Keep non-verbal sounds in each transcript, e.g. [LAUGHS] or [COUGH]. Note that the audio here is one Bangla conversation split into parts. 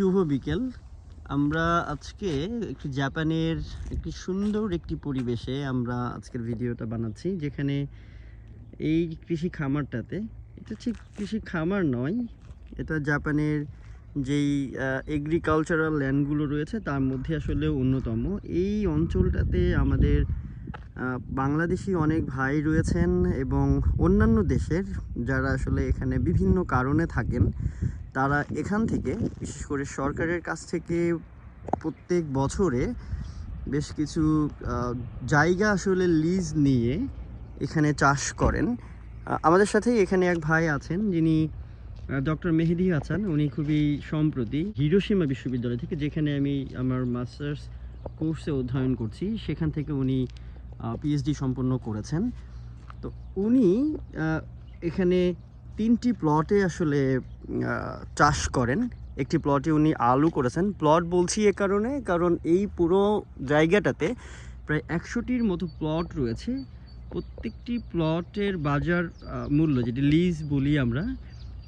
শুভ বিকেল। আমরা আজকে একটি জাপানের একটি সুন্দর একটি পরিবেশে আমরা আজকের ভিডিওটা বানাচ্ছি, যেখানে এই কৃষি খামারটাতে, এটা ঠিক কৃষি খামার নয়, এটা জাপানের যেই এগ্রিকালচারাল ল্যান্ডগুলো রয়েছে, তার মধ্যে আসলে অন্যতম। এই অঞ্চলটাতে আমাদের বাংলাদেশি অনেক ভাই রয়েছেন এবং অন্যান্য দেশের যারা আসলে এখানে বিভিন্ন কারণে থাকেন তারা এখান থেকে, বিশেষ করে সরকারের কাছ থেকে প্রত্যেক বছরে বেশ কিছু জায়গা আসলে লিজ নিয়ে এখানে চাষ করেন। আমাদের সাথেই এখানে এক ভাই আছেন যিনি ডক্টর মেহেদি হাসান। উনি খুবই সম্প্রতি হিরোসীমা বিশ্ববিদ্যালয় থেকে, যেখানে আমি আমার মাস্টার্স কোর্সে অধ্যয়ন করছি, সেখান থেকে উনি পিএইচডি সম্পন্ন করেছেন। তো উনি এখানে তিনটি প্লটে আসলে চাষ করেন। একটি প্লটে উনি আলু করেছেন। প্লট বলছি এ কারণে, কারণ এই পুরো জায়গাটাতে প্রায় একশোটির মতো প্লট রয়েছে। প্রত্যেকটি প্লটের বাজার মূল্য যেটি লিজ বলি আমরা,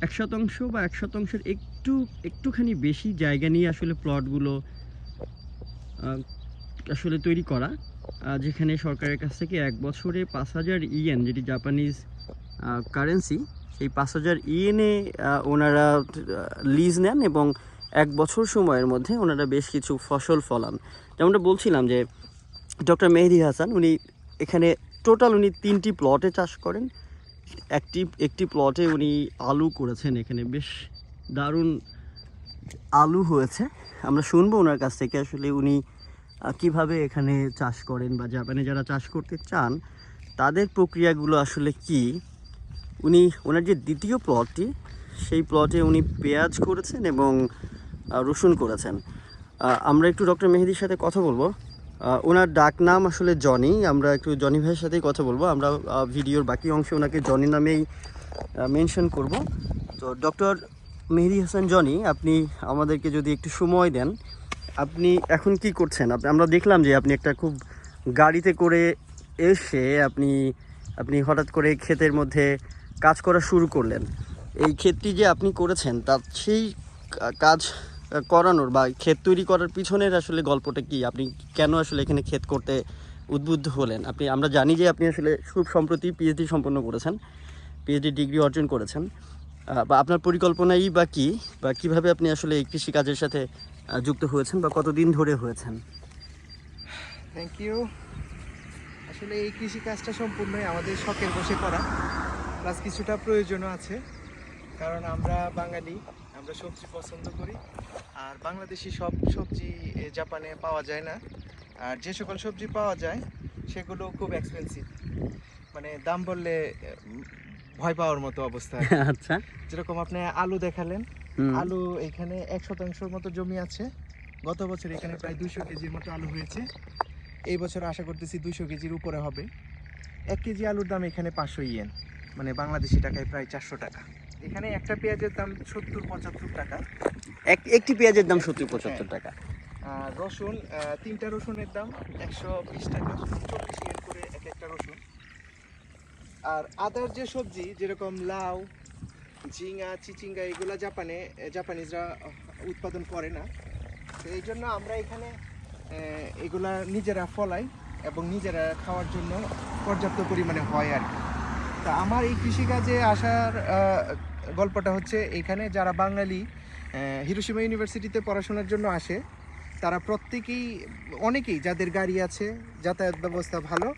এক শতাংশ বা এক শতাংশের একটু, একটুখানি বেশি জায়গা নিয়ে আসলে প্লটগুলো আসলে তৈরি করা। যেখানে সরকারের কাছ থেকে এক বছরে পাঁচ হাজার ইয়েন, যেটি জাপানিজ কারেন্সি সেই পাঁচ হাজার ইয়েনে ওনারা লিজ নেন এবং এক বছর সময়ের মধ্যে ওনারা বেশ কিছু ফসল ফলান। যেমনটা বলছিলাম যে, ডক্টর মেহেদি হাসান, উনি এখানে টোটাল উনি তিনটি প্লটে চাষ করেন। একটি একটি প্লটে উনি আলু করেছেন এখানে। বেশ দারুণ আলু হয়েছে। আমরা শুনব ওনার কাছ থেকে আসলে উনি কীভাবে এখানে চাষ করেন বা জাপানে যারা চাষ করতে চান, তাদের প্রক্রিয়াগুলো আসলে কি? উনি, ওনার যে দ্বিতীয় প্লটটি সেই প্লটে উনি পেঁয়াজ করেছেন এবং রসুন করেছেন। আমরা একটু ডক্টর মেহেদির সাথে কথা বলব। ওনার ডাক নাম আসলে জনি। আমরা একটু জনি ভাইয়ের সাথেই কথা বলব। আমরা ভিডিওর বাকি অংশে ওনাকে জনি নামেই মেনশন করব। তো ডক্টর মেহেদি হাসান জনি, আপনি আমাদেরকে যদি একটু সময় দেন, আপনি এখন কি করছেন? আপনি, আমরা দেখলাম যে আপনি একটা খুব গাড়িতে করে এসে আপনি আপনি হঠাৎ করে ক্ষেতের মধ্যে কাজ করা শুরু করলেন। এই ক্ষেতটি যে আপনি করেছেন, তার সেই কাজ করানোর বা ক্ষেত তৈরি করার পিছনের আসলে গল্পটা কি? আপনি কেন আসলে এখানে ক্ষেত করতে উদ্বুদ্ধ হলেন? আপনি, আমরা জানি যে আপনি আসলে খুব সম্প্রতি পিএইচডি সম্পন্ন করেছেন পিএইচডি ডিগ্রি অর্জন করেছেন। বা আপনার পরিকল্পনাই বা কি? বা কীভাবে আপনি আসলে এই কৃষিকাজের সাথে যুক্ত হয়েছেন বা কতদিন ধরে হয়েছেন? থ্যাংক ইউ আসলে এই কৃষি কাজটা সম্পূর্ণই আমাদের শখের বসে করা। প্লাস কিছুটা প্রয়োজনও আছে কারণ আমরা বাঙালি আমরা সবজি পছন্দ করি আর বাংলাদেশি সব সবজি জাপানে পাওয়া যায় না। আর যে সকল সবজি পাওয়া যায় সেগুলো খুব এক্সপেন্সিভ মানে দাম বললে ভয় পাওয়ার মতো অবস্থা। [LAUGHS] আচ্ছা। যেরকম আপনি আলু দেখালেন আলু এখানে এক শতাংশের মতো জমি আছে। গত বছর এখানে প্রায় দুইশো কেজির মতো আলু হয়েছে। এই বছর আশা করতেছি দুইশো কেজির উপরে হবে। এক কেজি আলুর দাম এখানে পাঁচশো ইয়েন। মানে বাংলাদেশি টাকায় প্রায় চারশো টাকা। এখানে একটা পেঁয়াজের দাম সত্তর পঁচাত্তর টাকা। এক একটি পেঁয়াজের দাম সত্তর পঁচাত্তর টাকা। রসুন তিনটা রসুনের দাম একশো বিশ টাকা। চল্লিশ করে এক একটা রসুন। আর আদার যে সবজি যেরকম লাউ ঝিঙা চিচিঙ্গা এগুলো জাপানে জাপানিজরা উৎপাদন করে না। তো এই জন্য আমরা এখানে এগুলা নিজেরা ফলাই এবং নিজেরা খাওয়ার জন্য পর্যাপ্ত পরিমাণে হয় আর কি। তা আমার এই কৃষিকাজে আসার গল্পটা হচ্ছে এখানে যারা বাঙালি আহ, হিরোশিমা ইউনিভার্সিটিতে পড়াশোনার জন্য আসে তারা প্রত্যেকেই অনেকেই যাদের গাড়ি আছে যাতায়াত ব্যবস্থা ভালো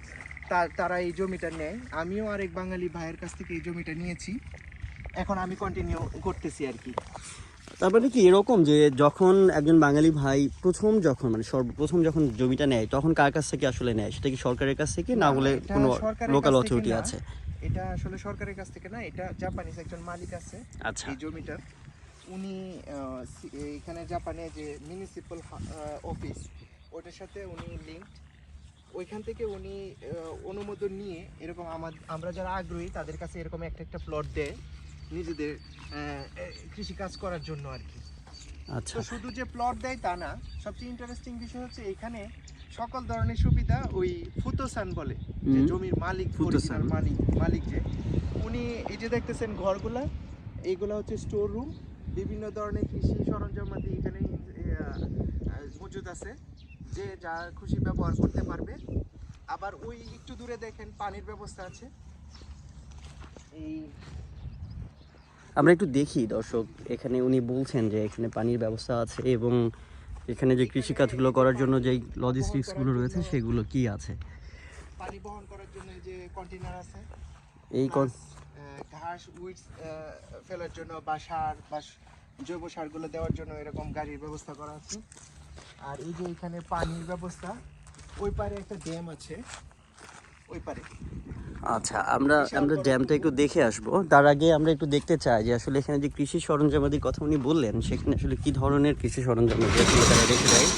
তা- তারা এই জমিটা নেয়। আমিও আরেক বাঙালি ভাইয়ের কাছ থেকে এই জমিটা নিয়েছি। এখন আমি কন্টিনিউ করতেছি আর কি। তারপরে কি এরকম যে যখন একজন বাঙালি ভাই প্রথম যখন মানে সর্বপ্রথম যখন জমিটা নেয় তখন কার কাছ থেকে আসলে নেয়? সেটা কি সরকারের কাছ থেকে? না বলে কোনো লোকাল অথরিটি আছে? এটা আসলে সরকারের কাছ থেকে না এটা জাপানিজ একজন মালিক আছে আচ্ছা। এই জমিটার। উনি এখানে জাপানে যে মিউনিসিপাল অফিস ওটার সাথে উনি লিঙ্কড ওইখান থেকে উনি অনুমোদন নিয়ে এরকম আমার আমরা যারা আগ্রহী তাদের কাছে এরকম একটা একটা প্লট দেয় নিজেদের কৃষি কাজ করার জন্য আর কি। আচ্ছা। শুধু যে প্লট দেয় তা না সবচেয়ে ইন্টারেস্টিং বিষয় হচ্ছে এখানে সকল ধরনের সুবিধা ওই ফুতোসান বলে যে জমির মালিক মালিক মালিক যে উনি এই যে দেখতেছেন ঘরগুলা এইগুলা হচ্ছে স্টোর রুম বিভিন্ন ধরনের কৃষি সরঞ্জামাদি এখানে মজুদ আছে। যে যা খুশি ব্যবহার করতে পারবে। আবার ওই একটু দূরে দেখেন পানির ব্যবস্থা আছে। এই আমরা একটু দেখি দর্শক এখানে উনি বলছেন যে এখানে পানির ব্যবস্থা আছে এবং এখানে যে কৃষিকাজগুলো করার জন্য যেই লজিস্টিক্সগুলো রয়েছে সেগুলো কি আছে? পানি বহন করার জন্য যে কন্টেনার আছে এই ঘাস উইডস ফেলার জন্য বা সার বা জৈব সারগুলো দেওয়ার জন্য এরকম গাড়ির ব্যবস্থা করা আছে। আর এই যে এখানে পানির ব্যবস্থা ওই পারে একটা ড্যাম আছে ওই পারে। আচ্ছা আমরা আমরা ড্যামটা একটু দেখে আসব। তার আগে আমরা একটু দেখতে চাই যে আসলে এখানে যে কৃষি সরঞ্জামাদির কথা উনি বললেন সেখানে আসলে কি ধরনের কৃষি সরঞ্জামাদি আসলে তারা রেখে দেয়।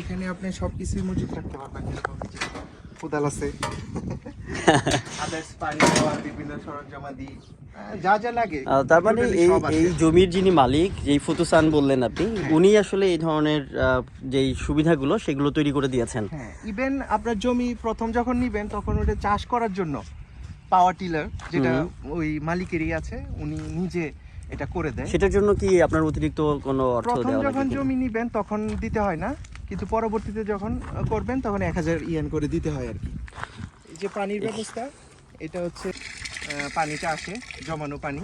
এখানে আপনি সব কিছুই মজুত রাখতে পারবেন যেরকম কোদাল আছে। [LAUGHS] যা যা লাগে। তার মানে এই এই জমির যিনি মালিক যেই ফুতুসান বললেন আপনি উনি আসলে এই ধরনের যেই সুবিধাগুলো সেগুলো তৈরি করে দিয়েছেন। হ্যাঁ ইভেন আপনার জমি প্রথম যখন নিবেন তখন ওটা চাষ করার জন্য পাওয়ার টিলার যেটা ওই মালিকেরই আছে উনি নিজে এটা করে দেয়। সেটার জন্য কি আপনার অতিরিক্ত কোনো অর্থ দেওয়া যখন জমি নিবেন তখন দিতে হয় না। কিন্তু পরবর্তীতে যখন করবেন তখন এক হাজার ইয়েন করে দিতে হয় আর কি। এই যে পানির ব্যবস্থা এটা হচ্ছে পানিটা আসে জমানো পানি।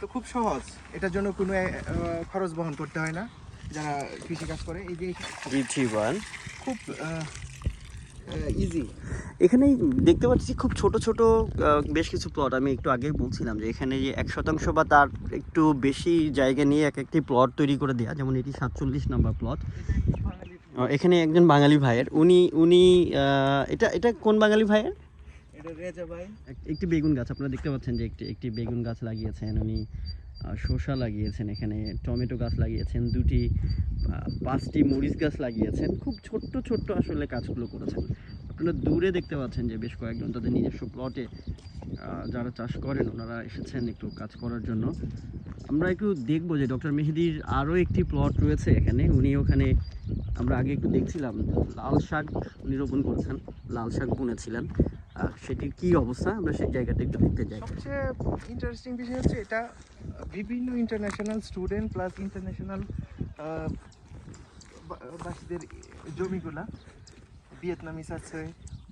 তো খুব সহজ। এটার জন্য কোনো খরচ বহন করতে হয় না যারা কৃষিকাজ করে। এই যে খুব ইজি এখানে দেখতে পাচ্ছি খুব ছোট ছোট বেশ কিছু প্লট আমি একটু আগেই বলছিলাম যে এখানে যে এক শতাংশ বা তার একটু বেশি জায়গা নিয়ে এক একটি প্লট তৈরি করে দেওয়া যেমন এটি সাতচল্লিশ নাম্বার প্লট এখানে একজন বাঙালি ভাইয়ের। উনি উনি এটা এটা কোন বাঙালি ভাইয়ের? একটি বেগুন গাছ আপনারা দেখতে পাচ্ছেন যে একটি একটি বেগুন গাছ লাগিয়েছেন। উনি শসা লাগিয়েছেন এখানে টমেটো গাছ লাগিয়েছেন দুটি পাঁচটি মরিচ গাছ লাগিয়েছেন। খুব ছোট্ট ছোট্ট আসলে কাজগুলো করেছেন। আপনারা দূরে দেখতে পাচ্ছেন যে বেশ কয়েকজন তাদের নিজস্ব প্লটে যারা চাষ করেন, ওনারা এসেছেন একটু কাজ করার জন্য। আমরা একটু দেখব যে ডক্টর মেহেদির আরও একটি প্লট রয়েছে এখানে। উনি ওখানে, আমরা আগে একটু দেখছিলাম, লাল শাক উনি রোপণ করেছেন, লাল শাক বুনেছিলেন। সেটির কি অবস্থা? আমরা সেই জায়গাটা একটু দেখতে যাই। সবচেয়ে ইন্টারেস্টিং বিষয় হচ্ছে এটা, বিভিন্ন ইন্টারন্যাশনাল স্টুডেন্ট প্লাস ইন্টারন্যাশনাল বাসীদের জমিগুলা। ভিয়েতনামিস আছে,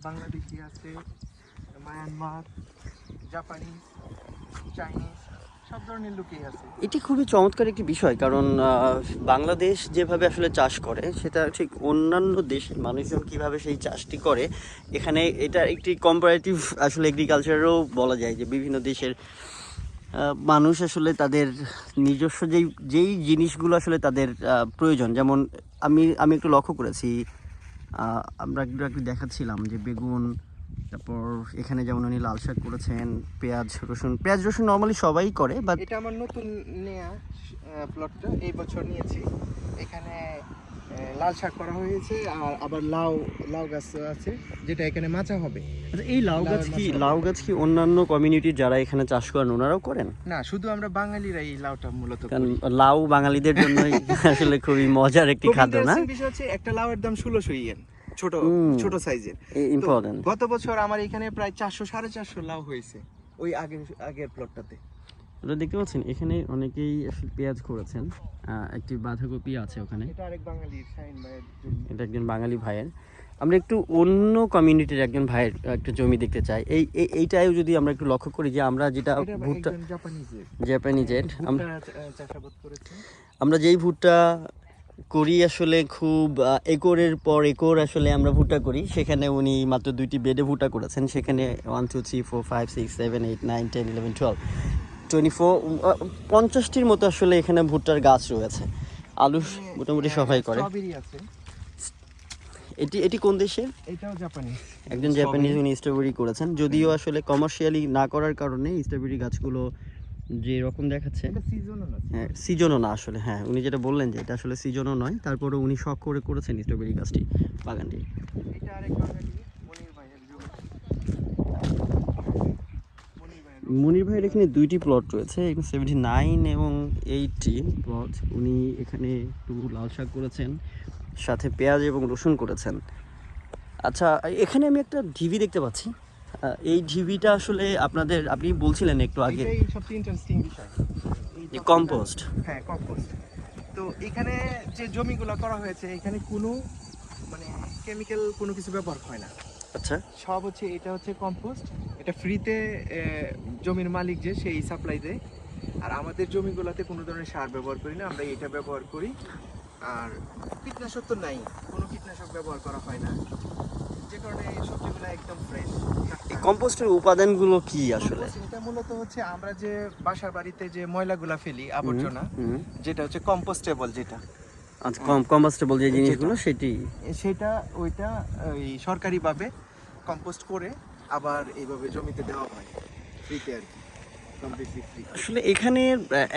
বাংলাদেশি আছে, মায়ানমার জাপানিজ চাইনিজ, সব ধরনের এটি খুবই চমৎকার একটি বিষয়, কারণ বাংলাদেশ যেভাবে আসলে চাষ করে, সেটা ঠিক অন্যান্য দেশের মানুষজন কীভাবে সেই চাষটি করে, এখানে এটা একটি কম্পারেটিভ আসলে এগ্রিকালচারেও বলা যায় যে বিভিন্ন দেশের মানুষ আসলে তাদের নিজস্ব যেই যেই জিনিসগুলো আসলে তাদের প্রয়োজন। যেমন আমি আমি একটু লক্ষ্য করেছি আমরা একটু একটু দেখাচ্ছিলাম যে বেগুন, তারপর এখানে যেমন উনি লাল শাক করেছেন, পেঁয়াজ, রসুন পেঁয়াজ, রসুন নর্মালি সবাই করে বাট এটা আমার নতুন নেয়া প্লটটা এই বছর নিয়েছি। এখানে লাল শাক করা হয়েছে আর আবার লাউ লাউ গাছ আছে যেটা এখানে মাচা হবে। আচ্ছা এই লাউ গাছ কি লাউ গাছ কি অন্যান্য কমিউনিটির যারা এখানে চাষ করেন ওনারাও করেন? না শুধু আমরা বাঙালিরা এই লাউটা মূলত কারণ লাউ বাঙালিদের জন্যই [LAUGHS] আসলে খুবই মজার একটি খাদ্য না? বিষয় হচ্ছে একটা লাউয়ের দাম ষোলোশো ইয়েন ছোট ছোট সাইজের। ইম্পর্টেন্ট গত বছর আমার এখানে প্রায় চারশো সাড়ে চারশো লাউ হয়েছে ওই আগের আগের প্লটটাতে ওটা দেখতে পাচ্ছেন এখানে অনেকেই আসলে পেঁয়াজ করেছেন একটি বাঁধাকপি আছে ওখানে। এটা একজন বাঙালি ভাইয়ের। আমরা একটু অন্য কমিউনিটির একজন ভাইয়ের একটা জমি দেখতে চাই। এই এই- এইটাও যদি আমরা একটু লক্ষ্য করি যে আমরা যেটা ভুট্টা জাপানিজের আমরা যেই ভুট্টা করি আসলে খুব একরের পর একর আসলে আমরা ভুট্টা করি। সেখানে উনি মাত্র দুইটি বেডে ভুট্টা করেছেন সেখানে one two three four five six seven eight nine ten eleven twelve twenty four পঞ্চাশটির মতো আসলে এখানে ভুট্টার গাছ রয়েছে। আলু মোটামুটি সবাই করে। এটি এটি কোন দেশের এটাও জাপানি একজন জাপানিজ উনি স্ট্রবেরি করেছেন। যদিও আসলে কমার্শিয়ালি না করার কারণে স্ট্রবেরি গাছগুলো যে রকম দেখাচ্ছে সিজনও না হ্যাঁ সিজনও না আসলে হ্যাঁ উনি যেটা বললেন যে এটা আসলে সিজনও নয় তারপরে উনি শখ করে করেছেন স্ট্রবেরি গাছটি বাগানটি। এটা আরেক বাঙালি মনির ভাইয়ের জমি মনির ভাইয়ের এখানে দুইটি প্লট রয়েছে এখানে সেভেন্টি নাইন এবং এইটটি প্লট উনি এখানে একটু লাল শাক করেছেন সাথে পেঁয়াজ এবং রসুন করেছেন। আচ্ছা এখানে আমি একটা ঢিবি দেখতে পাচ্ছি। এই ঢিবিটা আসলে আপনাদের আপনি বলছিলেন একটু আগে। সবচেয়ে ইন্টারেস্টিং বিষয়। কম্পোস্ট হ্যাঁ কম্পোস্ট তো এখানে যে জমিগুলো করা হয়েছে এখানে কোনো মানে কেমিক্যাল কোনো কিছু ব্যবহার হয় না। আচ্ছা। সব হচ্ছে এটা হচ্ছে কম্পোস্ট এটা ফ্রিতে জমির মালিক যে সেই সাপ্লাই দেয়। আর আমাদের জমিগুলোতে কোনো ধরনের সার ব্যবহার করি না আমরা এটা ব্যবহার করি। আর কীটনাশক তো নাই কোনো কীটনাশক ব্যবহার করা হয় না। যে কারণে এই সবজিগুলো একদম ফ্রেশ এই কম্পোস্টের উপাদানগুলো কি আসলে? এটা মূলত হচ্ছে আমরা যে বাসার বাড়িতে যে ময়লাগুলা ফেলি আবর্জনা যেটা হচ্ছে কম্পোস্টেবল যেটা। আচ্ছা কম্পোস্টেবল যে জিনিসগুলো সেটি। সেটা ওইটা ওই সরকারিভাবে কম্পোস্ট করে আবার এইভাবে জমিতে দেওয়া হয়। ফ্রিতে আর কি আসলে এখানে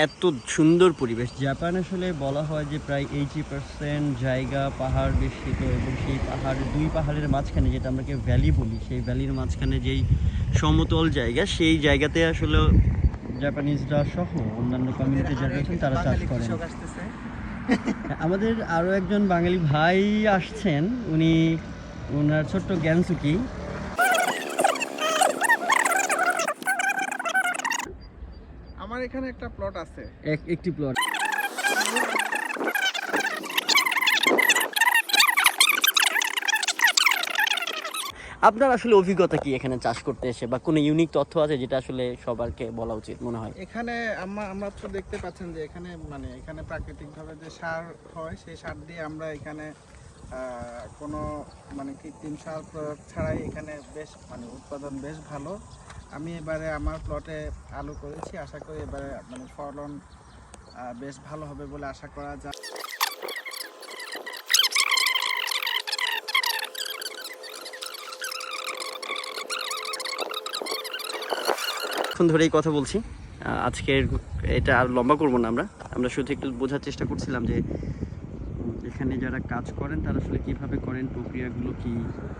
এত সুন্দর পরিবেশ। জাপান আসলে বলা হয় যে প্রায় এইটি পার্সেন্ট জায়গা পাহাড় বেষ্টিত এবং সেই পাহাড় দুই পাহাড়ের মাঝখানে যেটা আমরা ভ্যালি বলি সেই ভ্যালির মাঝখানে যেই সমতল জায়গা সেই জায়গাতে আসলে জাপানিজরা সহ অন্যান্য কমিউনিটি যারা আছেন তারা চাষ করেন। আমাদের আরও একজন বাঙালি ভাই আসছেন। উনি ওনার ছোট্ট জ্ঞানসুকি আমার এখানে একটা প্লট আছে। এক একটি প্লট আপনার আসলে অভিজ্ঞতা কি এখানে চাষ করতে এসে? বা কোনো ইউনিক তথ্য আছে যেটা আসলে সবারকে বলা উচিত মনে হয়? এখানে আমরা আমরা তো দেখতে পাচ্ছেন যে এখানে মানে এখানে প্রাকৃতিকভাবে যে সার হয়, সেই সার দিয়ে আমরা এখানে কোনো মানে কৃত্রিম সার প্রয়োগ ছাড়াই এখানে বেশ মানে উৎপাদন বেশ ভালো। আমি এবারে আমার প্লটে আলু করেছি, আশা করি এবারে মানে ফলন বেশ ভালো হবে বলে আশা করা যায়। এখন ধরেই কথা বলছি। আজকে আজকের এটা আর লম্বা করব না আমরা। আমরা শুধু একটু বোঝার চেষ্টা করছিলাম যে এখানে যারা কাজ করেন, তারা আসলে কীভাবে করেন, প্রক্রিয়াগুলো কি?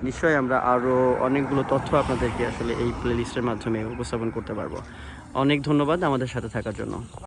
নিশ্চয়ই আমরা আরও অনেকগুলো তথ্য আপনাদেরকে আসলে এই প্লেলিস্টের মাধ্যমে উপস্থাপন করতে পারব। অনেক ধন্যবাদ আমাদের সাথে থাকার জন্য।